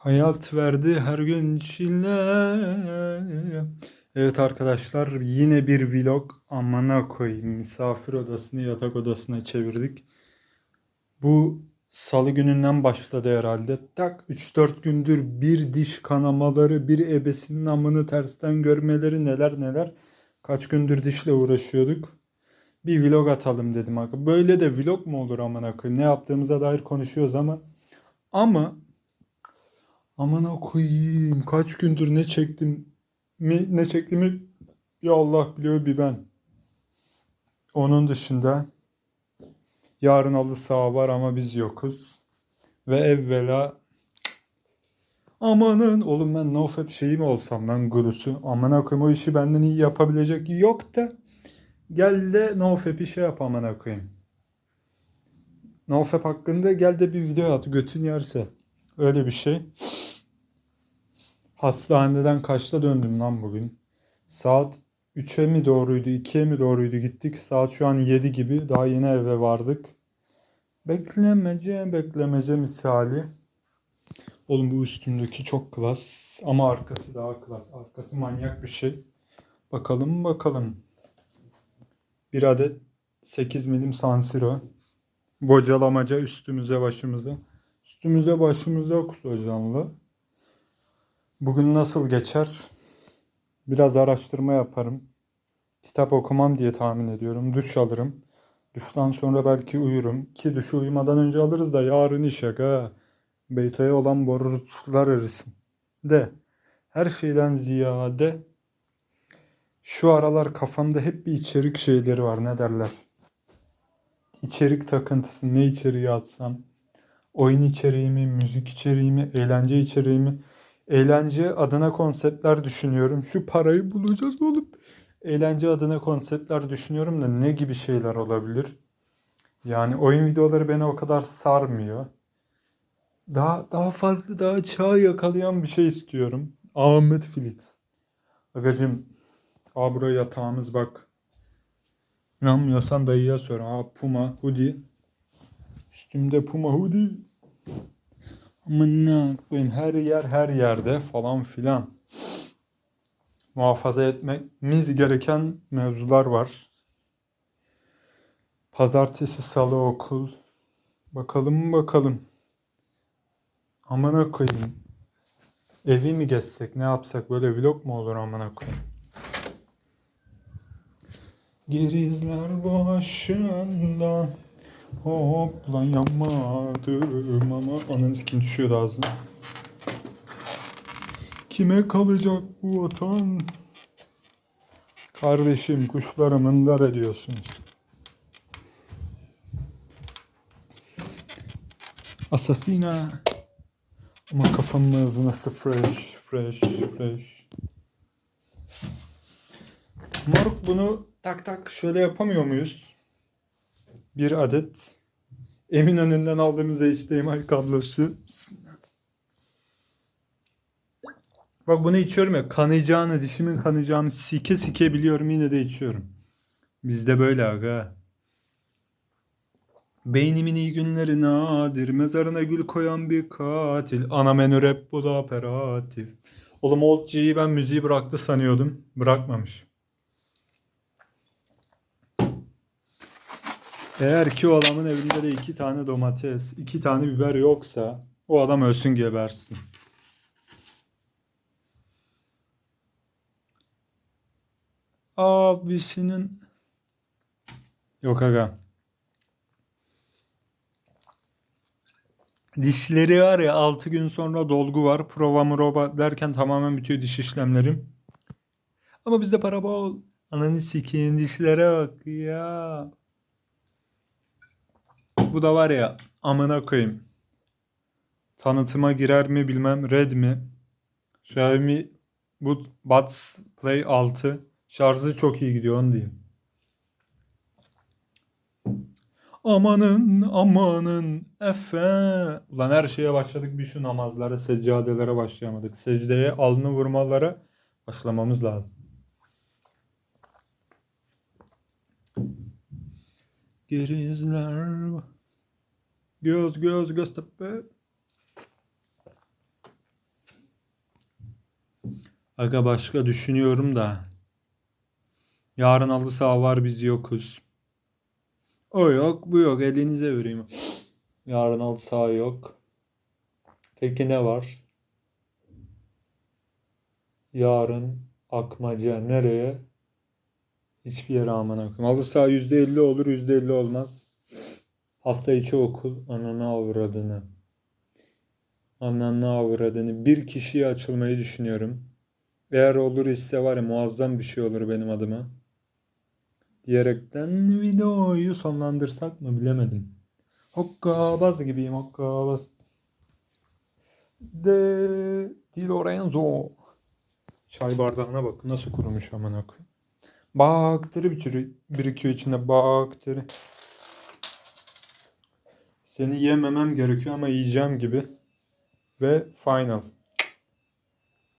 Hayat verdi her gün çile. Evet arkadaşlar yine bir vlog amına koyayım. Misafir odasını yatak odasına çevirdik. Bu salı gününden başladı herhalde. Tak 3-4 gündür bir diş kanamaları, bir ebesinin amını tersten görmeleri neler neler. Kaç gündür dişle uğraşıyorduk. Bir vlog atalım dedim. Böyle de vlog mu olur amına koyayım? Ne yaptığımıza dair konuşuyoruz ama ama Amına koyayım. Kaç gündür ne çektim mi ne çektiğimi ya Allah biliyor bir ben. Onun dışında yarın halı saha var ama biz yokuz. Ve evvela amanın oğlum ben nofap şeyi mi olsam lan gurusu. Amına koyayım o işi benden iyi yapabilecek yok da gel de nofap'i şey yap amına koyayım. Nofap hakkında gel de bir video at götün yerse. Öyle bir şey. Hastaneden kaçta döndüm lan bugün? Saat 3'e mi doğruydu, 2'ye mi doğruydu gittik. Saat şu an 7 gibi. Daha yeni eve vardık. Beklemece, beklemece misali. Oğlum bu üstümdeki çok klas. Ama arkası daha klas. Arkası manyak bir şey. Bakalım bakalım. Bir adet 8 milim Sansiro. Bocalamaca üstümüze başımıza. Üstümüze başımıza kusacanlı. Bugün nasıl geçer? Biraz araştırma yaparım. Kitap okumam diye tahmin ediyorum. Duş alırım. Duştan sonra belki uyurum. Ki duşu uyumadan önce alırız da yarın iş ha. Beyto'ya olan borçlar arasın. De. Her şeyden ziyade şu aralar kafamda hep bir içerik şeyleri var. Ne derler? İçerik takıntısı. Ne içeriği atsam? Oyun içeriği mi? Müzik içeriği mi? Eğlence içeriği mi? Eğlence adına konseptler düşünüyorum. Şu parayı bulacağız oğlum. Eğlence adına konseptler düşünüyorum da ne gibi şeyler olabilir? Yani oyun videoları beni o kadar sarmıyor. Daha daha farklı, daha çağ yakalayan bir şey istiyorum. Ahmet Felix. Agacım, buraya yatağımız bak. İnanmıyorsan dayıya sor. Aa Puma hoodie. Üstümde Puma hoodie. Amına koyayım her yer her yerde falan filan. Muhafaza etmemiz gereken mevzular var. Pazartesi, salı okul. Bakalım bakalım. Amına koyayım. Evi mi gezsek ne yapsak böyle vlog mu olur amına koyayım. Gerizler başında Hoplayamadım ama ananı kim düşüyordu ağzına. Kime kalacak bu vatan? Kardeşim kuşlarımın dar ediyorsunuz. Asasina. Ama kafamın ağzı nasıl fresh, fresh, fresh. Moruk bunu tak tak şöyle yapamıyor muyuz? Bir adet Eminönü'nden aldığımız HDMI kablosu. Bismillah. Bak bunu içiyorum ya kanayacağını, dişimin kanayacağını sike sike biliyorum yine de içiyorum. Bizde böyle aga. Beynimin iyi günleri nadir. Mezarına gül koyan bir katil. Ana menü rap bu da operatif. Oğlum Old G'yi ben müziği bıraktı sanıyordum. Bırakmamış. Eğer ki o adamın evinde de iki tane domates, iki tane biber yoksa o adam ölsün gebersin. Abisinin yok aga. Dişleri var ya 6 gün sonra dolgu var. Prova murova derken tamamen bitiyor diş işlemlerim. Ama bizde para bol. Ananı sikeyim dişlere bak ya. Bu da var ya amına koyayım. Tanıtıma girer mi bilmem red mi. Xiaomi bu Buds Play 6 şarjı çok iyi gidiyor onu diyeyim. Amanın amanın efe. Ulan her şeye başladık bir şu namazlara, seccadelere başlayamadık. Secdeye alnı vurmalara başlamamız lazım. Gerizler Göz göz göz tepe Aga başka düşünüyorum da. Yarın halı saha var biz yokuz. O yok bu yok elinize vereyim. Yarın halı saha yok. Peki ne var? Yarın Akmaca nereye? Hiçbir yere aman akım. Halı saha %50 olur %50 olmaz. Hafta içi okul. Ananı avradını. Ananı avradını. Bir kişiye açılmayı düşünüyorum. Eğer olur ise var ya muazzam bir şey olur benim adıma. Diyerekten videoyu sonlandırsak mı bilemedim. Hokkabaz gibiyim hokkabaz. De Di Lorenzo. Çay bardağına bak nasıl kurumuş aman akım. Bakteri bir birikiyor içinde bakteri. Seni yememem gerekiyor ama yiyeceğim gibi. Ve final.